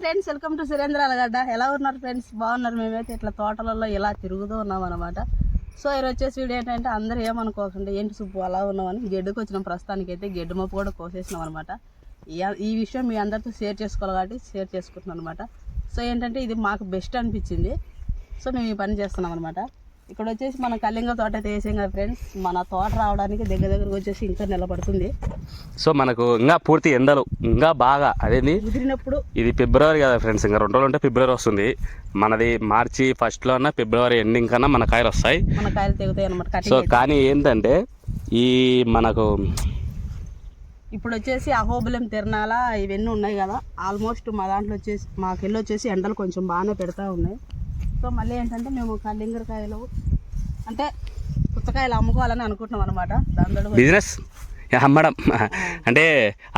Friends welcome to Surendra Alagadda ఎలా ఉన్నారు friends బాగున్నారు. మేమైతే ఇట్లా తోటలలో ఇలా తిరుగుతూ ఉన్నాం అనమాట సో ఈరోజు వచ్చేసి వీడియో ఏంటంటే అందరూ ఏమనుకోకుండా ఏంటి సుబ్బు అలా ఉన్నామని గెడ్డుకు వచ్చిన ప్రస్తుతానికి అయితే గెడ్డు మప్పు కూడా కోసేసినాం అనమాట ఈ విషయం మీ అందరితో షేర్ చేసుకోవాలి కాబట్టి షేర్ చేసుకుంటున్నాం అనమాట సో ఏంటంటే ఇది మాకు బెస్ట్ అనిపించింది. సో మేము ఈ పని చేస్తున్నాం అనమాట ఇక్కడ వచ్చేసి మన కళింగ తోట అయితే వేసాం కదా ఫ్రెండ్స్ మన తోట రావడానికి దగ్గర దగ్గరకు వచ్చేసి ఇంకా నిలబడుతుంది. సో మనకు ఇంకా పూర్తి ఎండలు ఇంకా బాగా. అదేంది? కుదిరినప్పుడు ఇది ఫిబ్రవరి కదా ఫ్రెండ్స్ ఇంకా రెండు రోజులు ఉంటే ఫిబ్రవరి వస్తుంది. మనది మార్చి ఫస్ట్లో అన్న ఫిబ్రవరి ఎండింగ్ కన్నా మన కాయలు వస్తాయి. మన కాయలు తెగుతాయి అనమాట సో కానీ ఏంటంటే ఈ మనకు ఇప్పుడు వచ్చేసి అహోబిలం తిరణాల ఇవన్నీ ఉన్నాయి కదా. ఆల్మోస్ట్ మా దాంట్లో వచ్చేసి మాకెళ్ళి వచ్చేసి ఎండలు కొంచెం బాగానే పెడతా ఉన్నాయి. సో మళ్ళీ ఏంటంటే మేము కలింగరకాయలు అంటే పుచ్చకాయలు అమ్ముకోవాలని అనుకుంటున్నాం అనమాట దాంతో బిజినెస్? అమ్మడం అంటే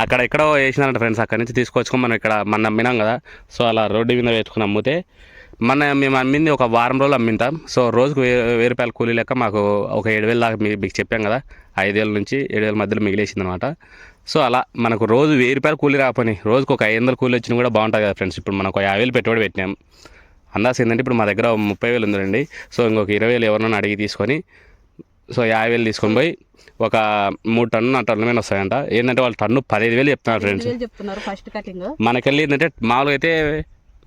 అక్కడ ఎక్కడో వేసినారంట ఫ్రెండ్స్ అక్కడ నుంచి తీసుకొచ్చుకొని మనం ఇక్కడ మన అమ్మినాం కదా. సో అలా రోడ్డు మీద పెట్టుకుని అమ్మితే మన మేము అమ్మింది ఒక వారం రోజులు అమ్మింటాం. సో రోజుకు వే వెయ్యి రూపాయల కూలీ లెక్క మాకు ఒక ఏడు వేలు దాకా మీకు చెప్పాం కదా. ఐదు వేల నుంచి ఏడు వేల మధ్యలో మిగిలేసింది అనమాట సో అలా మనకు రోజు వెయ్యి రూపాయల కూలీ రాపని రోజుకు ఒక ఐదు వందల కూలీ వచ్చినా కూడా బాగుంటుంది కదా ఫ్రెండ్స్. ఇప్పుడు మనకు యాభై వేలు పెట్టుబడి పెట్టినాం. అందాస్ ఏంటంటే ఇప్పుడు మా దగ్గర ముప్పై వేలు ఉందండి సో ఇంకొక ఇరవై వేలు ఎవరన్నా అడిగి తీసుకొని సో యాభై వేలు తీసుకొని పోయి ఒక మూడు టన్ను నా టన్ను మీద వస్తాయంట. ఏంటంటే వాళ్ళు టన్ను పదిహేను వేలు చెప్తున్నారు ఫ్రెండ్స్ మనకెళ్ళి ఏంటంటే మామూలుగా అయితే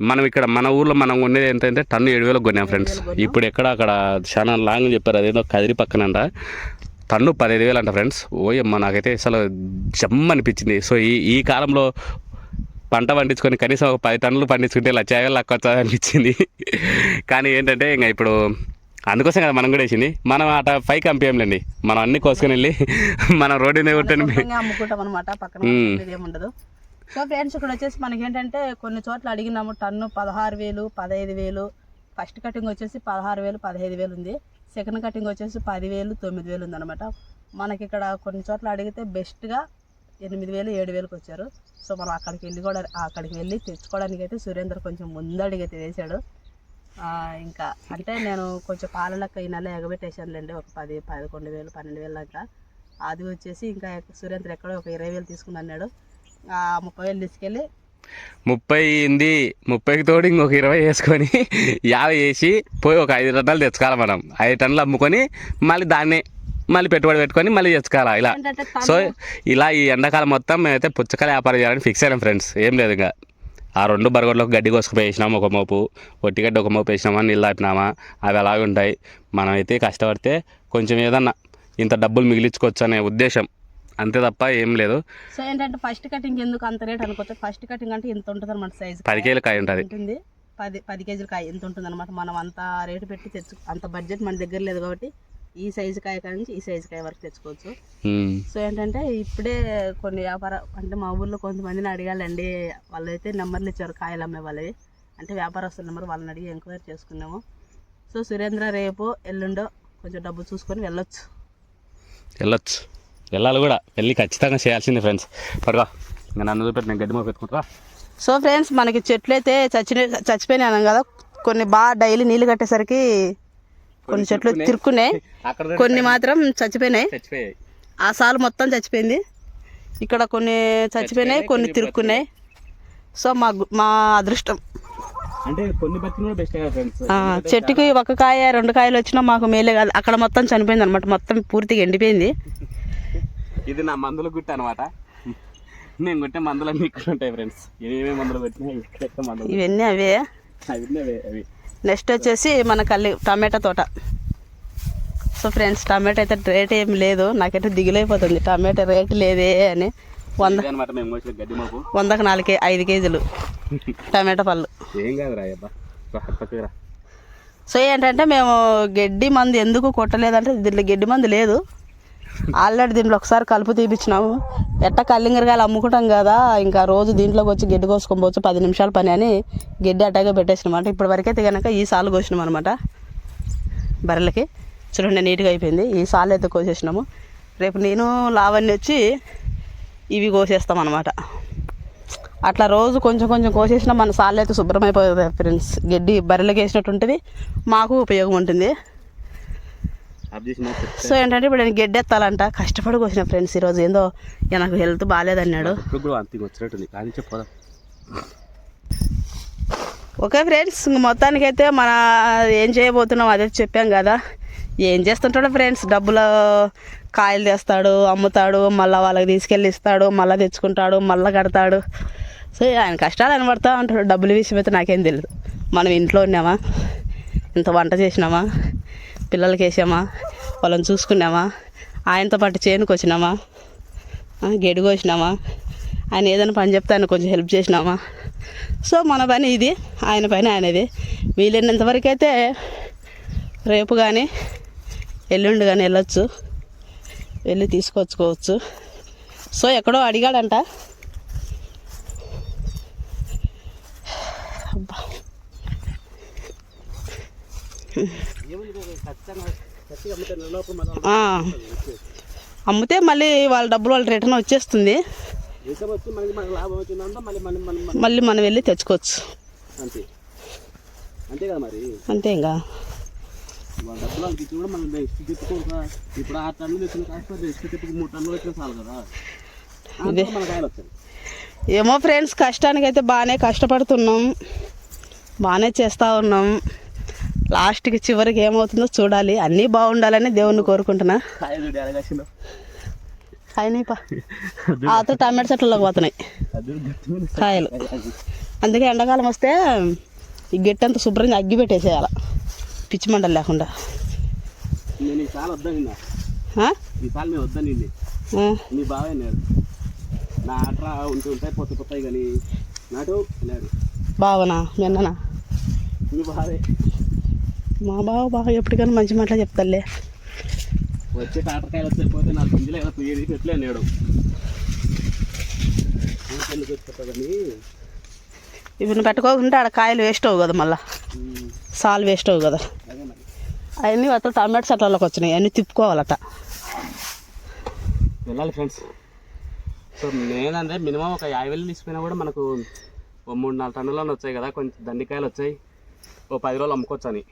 మనం ఇక్కడ మన ఊర్లో మనం ఉండేది ఏంటంటే టన్ను ఏడు వేలకు కొన్నాం ఫ్రెండ్స్ ఇప్పుడు ఎక్కడ అక్కడ చాలా లాంగ్ చెప్పారు. అదేదో కదిరి పక్కనంట. టన్ను పదిహేను వేలు అంట ఫ్రెండ్స్ ఓయమ్మ నాకైతే అసలు జమ్ అనిపించింది. సో ఈ ఈ కాలంలో పంట పండించుకొని కనీసం ఒక పది టన్నులు పండించుకుంటే లక్ష వేలు లెక్క వచ్చా అనిపించింది కానీ ఏంటంటే ఇంకా ఇప్పుడు అందుకోసం కదా మనం కూడా వేసింది. మనం అట పైకి పంపించంలేండి మనం అన్ని కోసుకొని వెళ్ళి మనం రోడ్డు అమ్ముకుంటాం అనమాట పక్కన సో ఫ్రెండ్స్ ఇక్కడ వచ్చేసి మనకి ఏంటంటే కొన్ని చోట్ల అడిగినాము టన్ను పదహారు వేలు పదహైదు వేలు. ఫస్ట్ కటింగ్ వచ్చేసి పదహారు వేలు పదహైదు వేలు ఉంది. సెకండ్ కటింగ్ వచ్చేసి పదివేలు తొమ్మిది వేలు ఉందన్నమాట. మనకి ఇక్కడ కొన్ని చోట్ల అడిగితే బెస్ట్గా ఎనిమిది వేలు ఏడు వేలకు వచ్చారు. సో మనం అక్కడికి వెళ్ళి కూడా అక్కడికి వెళ్ళి తెచ్చుకోవడానికి అయితే సురేందర్ కొంచెం ముందడిగైతే అయితే వేశాడు ఇంకా అంటే నేను కొంచెం పాలలకు ఈ నెల ఎగబెట్టేశానులేండి ఒక పది పదకొండు వేలు పన్నెండు వేలు దాకా. అది వచ్చేసి ఇంకా సురేంద్ర ఎక్కడో ఒక ఇరవై వేలు తీసుకుని అన్నాడు. ఆ ముప్పై వేలు తీసుకెళ్ళి ముప్పై అయింది ముప్పైకి తోడు ఇంకొక ఇరవై వేసుకొని యాభై వేసి పోయి ఒక ఐదు టన్నులు తెచ్చుకోవాలి మనం. ఐదు టన్నులు అమ్ముకొని మళ్ళీ దాన్ని మళ్ళీ పెట్టుబడి పెట్టుకొని మళ్ళీ తెచ్చుకోవాలి? ఇలా. సో ఇలా ఈ ఎండాకాలం మొత్తం మేమైతే పుచ్చకాయ వ్యాపారం చేయాలని ఫిక్స్ అయినాం ఫ్రెండ్స్ ఏం లేదు ఇంకా. ఆ రెండు బరగడ్లకు గడ్డి కోసుకుపోయి వేసినాము ఒక మోపు. ఒట్టిగడ్డి ఒక మోపు వేసినామా నీళ్ళు దాపినామా అవి అలాగే ఉంటాయి. మనమైతే కష్టపడితే కొంచెం ఏదన్నా ఇంత డబ్బులు మిగిలించుకోవచ్చు అనే ఉద్దేశం. అంతే తప్ప ఏం లేదు. సో ఏంటంటే ఫస్ట్ కటింగ్ ఎందుకు అంత రేట్ అనుకోతే ఫస్ట్ కటింగ్ అంటే ఇంత ఉంటుంది అనమాట సైజ్ పది కేజీల కాయ ఉంటుంది. ఉంటుంది. పది పది కేజీల కాయ ఎంత ఉంటుంది అనమాట మనం అంత రేటు పెట్టి తెచ్చు అంత బడ్జెట్ మన దగ్గర లేదు కాబట్టి ఈ సైజు కాయ కాడ నుంచి ఈ సైజు కాయ వరకు తెచ్చుకోవచ్చు. సో ఏంటంటే ఇప్పుడే కొన్ని వ్యాపార అంటే మా ఊర్లో కొంతమందిని అడగాలండి. వాళ్ళైతే నెంబర్లు ఇచ్చారు కాయలు అమ్మే వాళ్ళవి. అంటే వ్యాపారస్తుల నెంబర్ వాళ్ళని అడిగి ఎంక్వైరీ చేసుకున్నాము సో సురేంద్ర రేపు ఎల్లుండో కొంచెం డబ్బు చూసుకొని వెళ్ళొచ్చు. వెళ్ళొచ్చు. వెళ్ళాలి కూడా. వెళ్ళి ఖచ్చితంగా చేయాల్సిందే ఫ్రెండ్స్ పడగా ఇంకా నన్ను చూపెట్టి నేను గడ్డి పెట్టుకుంటా సో ఫ్రెండ్స్ మనకి చెట్లు అయితే చచ్చిన చచ్చిపోయినాయి అన్నాం కదా. కొన్ని బాగా డైలీ నీళ్ళు కట్టేసరికి కొన్ని చెట్లు తిరుక్కున్నాయి కొన్ని మాత్రం చచ్చిపోయినాయి. ఆ సాలు మొత్తం చచ్చిపోయింది. ఇక్కడ కొన్ని చచ్చిపోయినాయి కొన్ని తిరుక్కున్నాయి. సో మా మా అదృష్టం. అంటే కొన్ని బతికి కూడా బెస్ట్ ఫ్రెండ్స్ ఆ, చెట్టుకి ఒక కాయ రెండు కాయలు వచ్చినా మాకు మేలే కాదు. అక్కడ మొత్తం చనిపోయింది అనమాట మొత్తం పూర్తిగా ఎండిపోయింది. ఇది నా మందుల గుట్ట అనమాట నేను కొట్టే మందులు అన్ని ఇక్కడ ఉంటాయి ఫ్రెండ్స్ ఏమేమి మందులు కొట్టినా ఇక్కడ మందులు. ఇవన్నీ అవే. అవి ఉన్నవే అవి. నెక్స్ట్ వచ్చేసి మన కల్లి టమాటా తోట. సో ఫ్రెండ్స్ టమాటా అయితే రేట్ ఏం లేదు. నాకైతే దిగులైపోతుంది. టమాటా రేట్ లేదే అని వంద వందకు నాలుగు ఐదు కేజీలు టమాటా పళ్ళు. సో ఏంటంటే మేము గడ్డి మందు ఎందుకు కొట్టలేదంటే దీంట్లో గడ్డి మందు లేదు. ఆల్రెడీ దీంట్లో ఒకసారి కలుపు తీపిచ్చినాము. ఎట్ట కల్లింగరకాయలు అమ్ముకుంటాం కదా ఇంకా రోజు దీంట్లోకి వచ్చి గడ్డి కోసుకొని పది నిమిషాల పని అని గడ్డి అటాగా పెట్టేసినమాట. ఇప్పటి వరకైతే కనుక ఈ సాలు కోసినాం అనమాట బర్రెలకి చూడండి నీట్గా అయిపోయింది. ఈ సాలు అయితే కోసేసినాము. రేపు నేను లావణ్య వచ్చి ఇవి కోసేస్తాం అనమాట అట్లా రోజు కొంచెం కొంచెం కోసేసినా మన సాళ్ళు అయితే శుభ్రం ఫ్రెండ్స్ గడ్డి బర్రెలకి వేసినట్టు ఉంటుంది మాకు ఉపయోగం ఉంటుంది. సో ఏంటంటే ఇప్పుడు నేను గడ్డి ఎత్తాలంట కష్టపడి కోసిన ఫ్రెండ్స్ ఈరోజు ఏందో నాకు హెల్త్ బాగాలేదన్నాడు. ఓకే ఫ్రెండ్స్ ఇంక మొత్తానికైతే మన ఏం చేయబోతున్నాం అదే చెప్పాం కదా. ఏం చేస్తుంటాడు ఫ్రెండ్స్? డబ్బులు కాయలు తెస్తాడు అమ్ముతాడు మళ్ళీ వాళ్ళకి తీసుకెళ్ళి ఇస్తాడు మళ్ళీ తెచ్చుకుంటాడు మళ్ళీ కడతాడు. సో ఆయన కష్టాలు అనబడతా ఉంటాడు. డబ్బులు విషయం అయితే నాకేం తెలియదు మనం ఇంట్లో ఉన్నామా? ఇంత వంట చేసినామా? పిల్లలకి వేసామా? వాళ్ళని చూసుకున్నామా? ఆయనతో పాటు చేనుకు వచ్చినామా? గెడుగు వచ్చినామా? ఆయన ఏదైనా పని చెప్తే ఆయన కొంచెం హెల్ప్ చేసినామా? సో మన పని ఇది. ఆయన పని ఆయనది. వీలైనంతవరకు అయితే రేపు కానీ ఎల్లుండి కానీ వెళ్ళొచ్చు. వెళ్ళి తీసుకొచ్చుకోవచ్చు. సో ఎక్కడో అడిగాడంట. అబ్బా. అమ్మితే మళ్ళీ వాళ్ళ డబ్బులు వాళ్ళ రిటర్న్ వచ్చేస్తుంది. మళ్ళీ మనం మనం మళ్ళీ మనం వెళ్ళి తెచ్చుకోవచ్చు. అంతే. అంతే కదా మరి? అంతే ఇంకా. ఏమో ఫ్రెండ్స్ కష్టానికి అయితే బాగానే కష్టపడుతున్నాం. బాగానే చేస్తూ ఉన్నాం. లాస్ట్కి చివరికి ఏమవుతుందో చూడాలి. అన్నీ బాగుండాలని దేవుణ్ణి కోరుకుంటున్నా. కాయ చూడు ఎలాగేసిందో అయినాయిపా ఆతో టమాటో చెట్లలోకి పోతున్నాయి. కాయలు. అందుకే ఎండాకాలం వస్తే ఈ గట్టంతా శుభ్రంగా అగ్గి పెట్టేసేయాల. పిచ్చి మంటలు లేకుండా. నీ ఆట్రా ఉంటూ ఉంటాయి పొత్త పొత్తాయి కానీ నాటు లేడు బావనా? మీ అన్ననా నీ బావే. మా బావ బావ ఎప్పటికైనా మంచి మాటలు చెప్తాలే వచ్చే టాటకాయలు వస్తే పోతే నాలుగు గింజలు ఏదో పెట్టలే నేడు. ఇవి నువ్వు పెట్టుకోకుండా ఆడ కాయలు వేస్ట్ అవ్వు కదా మళ్ళీ. సాల్ వేస్ట్ అవ్వు కదా. అవన్నీ అట్లా టమాటో చెట్లలోకి వచ్చినాయి అన్నీ తిప్పుకోవాలట. వెళ్ళాలి ఫ్రెండ్స్. సో నేనంటే మినిమం ఒక యాభై వేలు తీసుకున్నా కూడా మనకు ఓ మూడు నాలుగు టన్నులను వచ్చాయి కదా కొంచెం దండికాయలు వచ్చాయి. ఓ పది రోజులు అమ్ముకోవచ్చు అని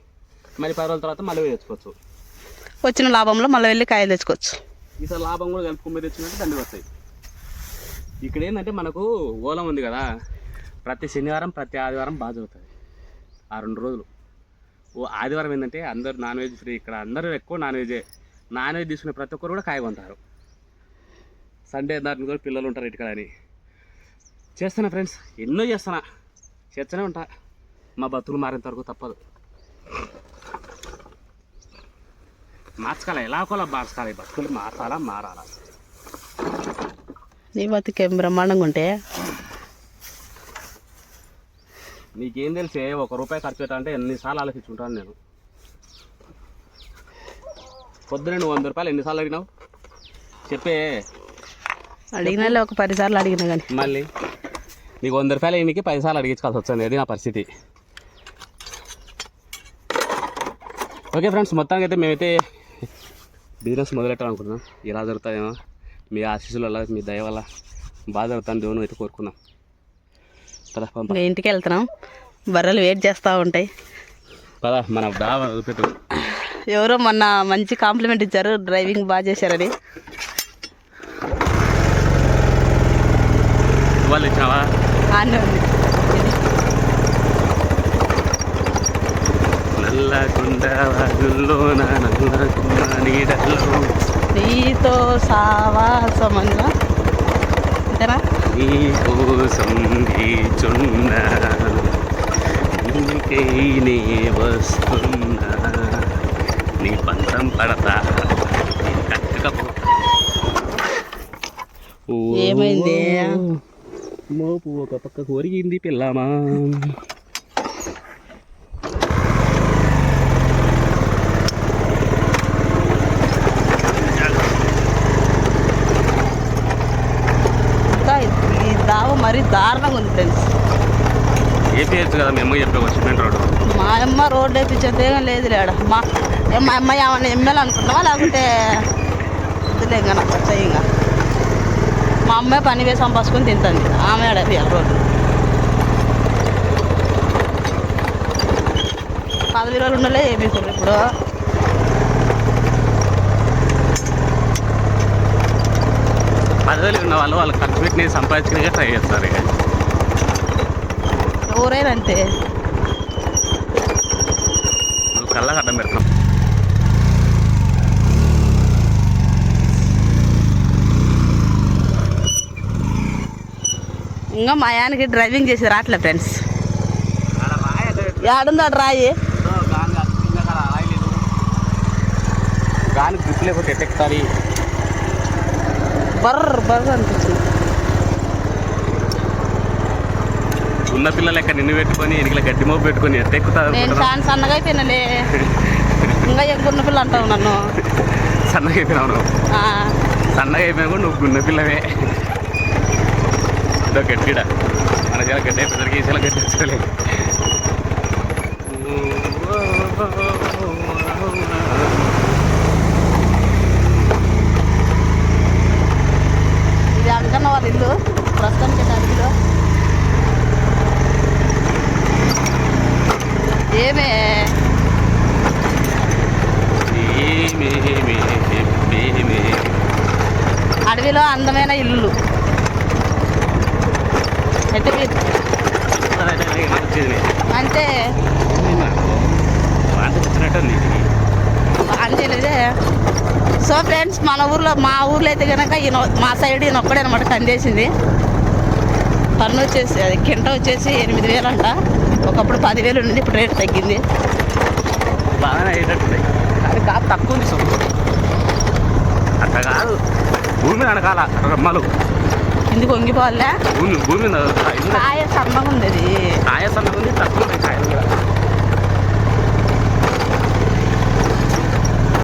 మరి పది రోజుల తర్వాత మళ్ళీ తెచ్చుకోవచ్చు. వచ్చిన లాభంలో మళ్ళీ వెళ్ళి కాయలు తెచ్చుకోవచ్చు. ఈసారి లాభం కూడా కలుపుకుని తెచ్చుకుంటే దండి వస్తాయి. ఇక్కడ ఏంటంటే మనకు ఓలం ఉంది కదా ప్రతి శనివారం ప్రతి ఆదివారం బాగా జరుగుతుంది ఆ రెండు రోజులు. ఓ ఆదివారం ఏంటంటే అందరు నాన్ వెజ్ ఫ్రీ ఇక్కడ అందరూ ఎక్కువ నాన్ వెజే. నాన్ వెజ్ తీసుకునే ప్రతి ఒక్కరు కూడా కాయ కొంటారు. సండే దాటిని కూడా పిల్లలు ఉంటారు ఇక్కడ అని. చేస్తున్నా ఫ్రెండ్స్ ఎన్నో చేస్తున్నా. చేస్తూనే ఉంటా. మా బతుకులు మారేంత వరకు తప్పదు. మార్చుకోవాలి. ఎలా ఒకలా మార్చుకోవాలి? బతుకులు మార్చాలా మారాలా? నీ బతికేం బ్రహ్మాండంగా ఉంటే? నీకేం తెలిసే? ఒక రూపాయి ఖర్చు పెట్టాలంటే ఎన్నిసార్లు ఆలోచించుంటాను నేను. పొద్దున నువ్వు వంద రూపాయలు ఎన్నిసార్లు అడిగినావు? చెప్పే. అడిగినా ఒక పదిసార్లు అడిగినా కానీ. మళ్ళీ. నీకు వంద రూపాయలు ఎన్నికి పదిసార్లు అడిగించుకోవాల్సి వచ్చింది అది నా పరిస్థితి. ఓకే ఫ్రెండ్స్ మొత్తానికి అయితే మేమైతే బిజినెస్ మొదలెట్టాలనుకుంటున్నాం? ఎలా జరుగుతుందేమో మీ ఆశీస్సుల వల్ల మీ దయ వల్ల బాగా జరుగుతాను దేవుని అయితే కోరుకున్నాం పద ఇంటికి వెళ్తున్నాం. బర్రెలు వెయిట్ చేస్తూ ఉంటాయి. పద మన వదిలిపెట్టు. ఎవరో మొన్న మంచి కాంప్లిమెంట్ ఇచ్చారు. డ్రైవింగ్ బాగా చేశారని. వాళ్ళు ఇచ్చావా ఆనే ఉంది నల్లకుండ వాగుల్లో నల్లకుండ నీడలో నీతో సావాసమన్నా అంతేనా? నీ కోసం చున్న నీకై నే వస్తున్నా. నీ పంతం పడతా. నీ కట్టకపోతా. ఏమైంది? మోపు ఒక పక్క కొరిగింది పిల్లమా ఇంకా ఈ దావ మరీ దారుణంగా ఉంది ఫ్రెండ్స్ ఏపీఎస్ కదా మేము చెప్పే సిమెంట్ రోడ్డు. మా అమ్మ రోడ్డు వేయించేది ఏం లేదు లేడ మా మా అమ్మ ఏమన్నా ఎమ్మెల్యే అనుకుంటావా లేకుంటే వద్దులే ఇంకా నాకు వచ్చాయి ఇంకా. మా అమ్మాయి పని వేసి సంపాసుకొని తింటుంది. ఆమె వేయాలి రోడ్డు. పదవి రోజులు ఉండలే ఏమి ఇప్పుడు. పదవులు ఉన్న వాళ్ళు వాళ్ళు ఖర్చు పెట్టినవి సంపాదించుకునే ట్రై చేస్తారు ఇక. ఎవరైనా అంతే కళ్ళకి అడ్డం పెడతాం. ఇంకా మా ఆయనకి డ్రైవింగ్ చేసి రావట్లే ఫ్రెండ్స్. ఏడుందో రాయి గాలి గ్రిప్ లేకపోతే ఎట్టెక్కాలి బర్ర బర్ర అనిపించింది. ఉన్న పిల్లలు లెక్క నిన్ను పెట్టుకొని ఎనికల గడ్డి మోపు పెట్టుకొని ఎట్టెక్కుతుంది నేను చాలా సన్నగా అయిపోయినాలే ఇంకా ఎక్కున్న పిల్ల అంటావు నన్ను? సన్నగా అయిపోయినావు నువ్వు? సన్నగా అయిపోయినా కూడా నువ్వు గున్న పిల్లవే. ఇదో గట్టిడా మన చాలా గడ్డి అయిపోయేసరికి చాలా గడ్డి వచ్చలే ఇది అంకన్న వాళ్ళ ఇల్లు. ప్రస్తుతానికి అడిగిలో ఏమే? అడవిలో అందమైన ఇల్లు ఎటు అంటే అంతేలేదే సో ఫ్రెండ్స్ మన ఊర్లో మా ఊర్లో అయితే కనుక ఈయన మా సైడ్ ఈయన ఒక్కడే అనమాట కందేసింది పన్ను వచ్చేసి అది కింట వచ్చేసి ఎనిమిది వేలు అంట ఒకప్పుడు పదివేలు ఉండింది ఇప్పుడు రేటు తగ్గింది. బాగానే అయ్యేటట్టుంది. కానీ కాదు తక్కువ ఉంది సొమ్ము. అట్లా కాదు. భూమి అనకాల రమ్మలు కిందికి వంగిపోవాలే? భూమి భూమి కాయ సన్నగా ఉంది అది. ఆయాసం ఉంది తక్కువ ఉంది.